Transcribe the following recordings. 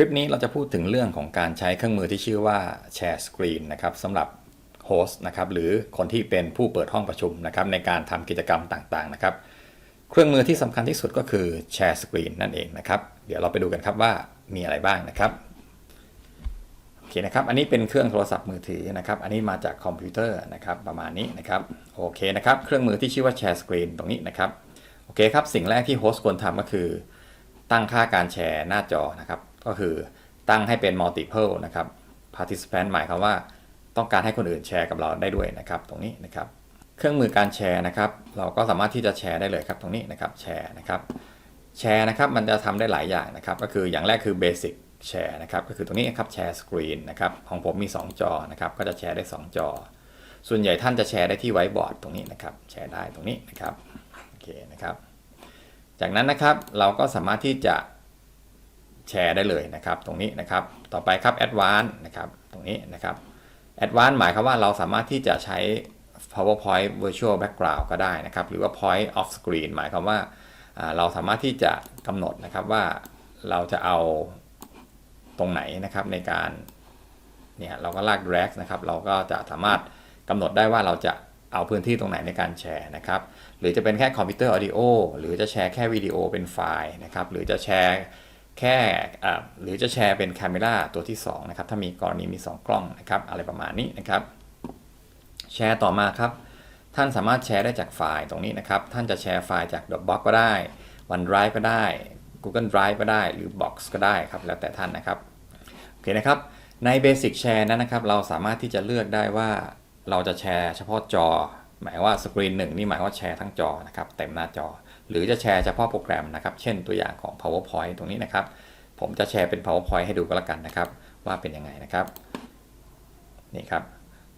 คลิปนี้เราจะพูดถึงเรื่องของการใช้เครื่องมือที่ชื่อว่าแชร์สกรีนนะครับสำหรับโฮสต์นะครับหรือคนที่เป็นผู้เปิดห้องประชุมนะครับในการทำกิจกรรมต่างๆนะครับ เครื่องมือที่สำคัญที่สุดก็คือแชร์สกรีนนั่นเองนะครับเดี๋ยวเราไปดูกันครับว่ามีอะไรบ้างนะครับโอเคนะครับอันนี้เป็นเครื่องโทรศัพท์มือถือนะครับอันนี้มาจากคอมพิวเตอร์นะครับประมาณนี้นะครับโอเคนะครับเครื่องมือที่ชื่อว่าแชร์สกรีนตรงนี้นะครับโอเคครับสิ่งแรกที่โฮสต์ควรทำก็คือตั้งค่าการแชร์หน้าจอนะครับ ก็คือตั้งให้เป็น multiple นะครับ participant หมายความว่าต้องการให้คนอื่นแชร์กับเราได้ด้วยนะครับตรงนี้นะครับ เครื่องมือการแชร์นะครับ เราก็สามารถที่จะแชร์ได้เลยครับตรงนี้นะครับแชร์นะครับแชร์นะครับมันจะทำได้หลายอย่างนะครับ ก็คืออย่างแรกคือ basic แชร์นะครับก็คือตรงนี้นะครับแชร์สกรีนนะครับของผมมี 2 จอนะครับก็จะแชร์ได้ 2 จอ ส่วนใหญ่ท่านจะแชร์ได้ที่ไวท์บอร์ดตรงนี้นะครับแชร์ได้ตรงนี้นะครับโอเคนะครับ จากนั้นนะครับเราก็สามารถที่จะ แชร์ได้เลยนะครับ ตรงนี้นะครับ ต่อไปครับ a d v a n c e นะครับ ตรงนี้นะครับ a d v a n c e หมายความว่าเราสามารถที่จะใช้ PowerPoint Virtual Background ก็ได้นะครับ หรือว่า Point of Screen หมายความว่าอ่าเราสามารถที่จะกำหนดนะครับว่าเราจะเอาตรงไหนนะครับในการเนี่ยเราก็ลาก drag นะครับ เราก็จะสามารถกำหนดได้ว่าเราจะเอาพื้นที่ตรงไหนในการแชร์นะครับ หรือจะเป็นแค่คอมพิวเตอร์ออดิโอหรือจะแชร์แค่วิดีโอเป็นไฟล์นะครับ หรือจะแชร์ แค่หรือจะแชร์เป็น c a m e r a ตัวที่2นะครับถ้ามีกรณีมี 2 กล้องนะครับอะไรประมาณนี้นะครับ แชร์ต่อมาครับ ท่านสามารถแชร์ได้จากไฟล์ตรงนี้นะครับ ท่านจะแชร์ไฟล์จาก Dropbox ก็ได้ OneDrive ก็ได้ Google Drive ก็ได้หรือ Box ก็ได้ครับแล้วแต่ท่านนะครับโอเคนะครับใน Basic Share นั้นนะครับ เราสามารถที่จะเลือกได้ว่าเราจะแชร์เฉพาะจอ หมายว่าสกรีนหนึ่งนี่หมายว่าแชร์ทั้งจอนะครับเต็มหน้าจอ หรือจะแชร์เฉพาะโปรแกรมนะครับ เช่นตัวอย่างของ PowerPoint ตรงนี้นะครับ ผมจะแชร์เป็น PowerPoint ให้ดูก็แล้วกันนะครับ ว่าเป็นยังไงนะครับ นี่ครับ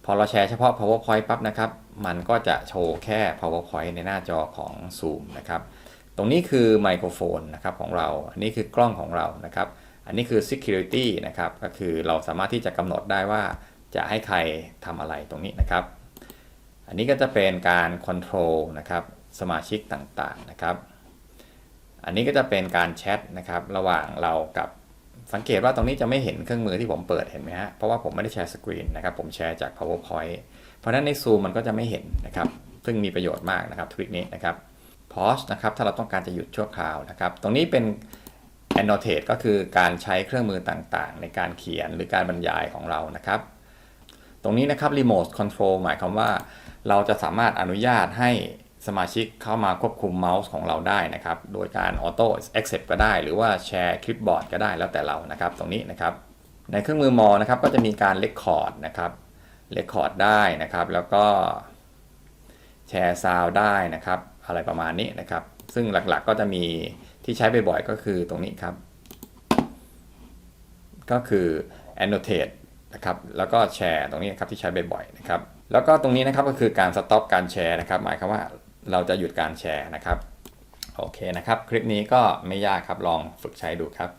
พอเราแชร์เฉพาะ PowerPoint ปั๊บนะครับ มันก็จะโชว์แค่ PowerPoint ในหน้าจอของ Zoom นะครับ ตรงนี้คือไมโครโฟนนะครับของเรา อันนี้คือกล้องของเรานะครับ อันนี้คือ Security นะครับ ก็คือเราสามารถที่จะกำหนดได้ว่าจะให้ใครทำอะไรตรงนี้นะครับ อันนี้ก็จะเป็นการ Control นะครับ สมาชิกต่างๆนะครับ อันนี้ก็จะเป็นการแชทนะครับระหว่างเรากับสังเกตว่าตรงนี้จะไม่เห็นเครื่องมือที่ผมเปิดเห็นไหมฮะ เพราะว่าผมไม่ได้แชร์สกรีนนะครับ ผมแชร์จาก PowerPoint เพราะนั้นใน Zoom มันก็จะไม่เห็นนะครับ ซึ่งมีประโยชน์มากนะครับทริคนี้นะครับ Pause นะครับถ้าเราต้องการจะหยุดชั่วคราวนะครับ ตรงนี้เป็น annotate ก็คือการใช้เครื่องมือต่างๆ ในการเขียนหรือการบรรยายของเรานะครับ ตรงนี้นะครับ remote control หมายความว่า เราจะสามารถอนุญาตให้ สมาชิกเข้ามาควบคุมเมาส์ของเราได้นะครับ โดยการ auto accept ก็ได้ หรือว่าแชร์คลิปบอร์ดก็ได้แล้วแต่เรานะครับ ตรงนี้นะครับ ในเครื่องมือมอนะครับ ก็จะมีการ record นะครับ record ได้นะครับ แล้วก็แชร์ซาวได้นะครับ อะไรประมาณนี้นะครับ ซึ่งหลักๆก็จะมีที่ใช้บ่อยๆก็คือตรงนี้ครับ ก็คือ annotate นะครับ แล้วก็แชร์ตรงนี้ครับที่ใช้บ่อยๆนะครับแล้วก็ตรงนี้นะครับก็คือการสต็อปการแชร์นะครับ หมายความว่า เราจะหยุดการแชร์นะครับ โอเคนะครับ คลิปนี้ก็ไม่ยากครับลองฝึกใช้ดูครับ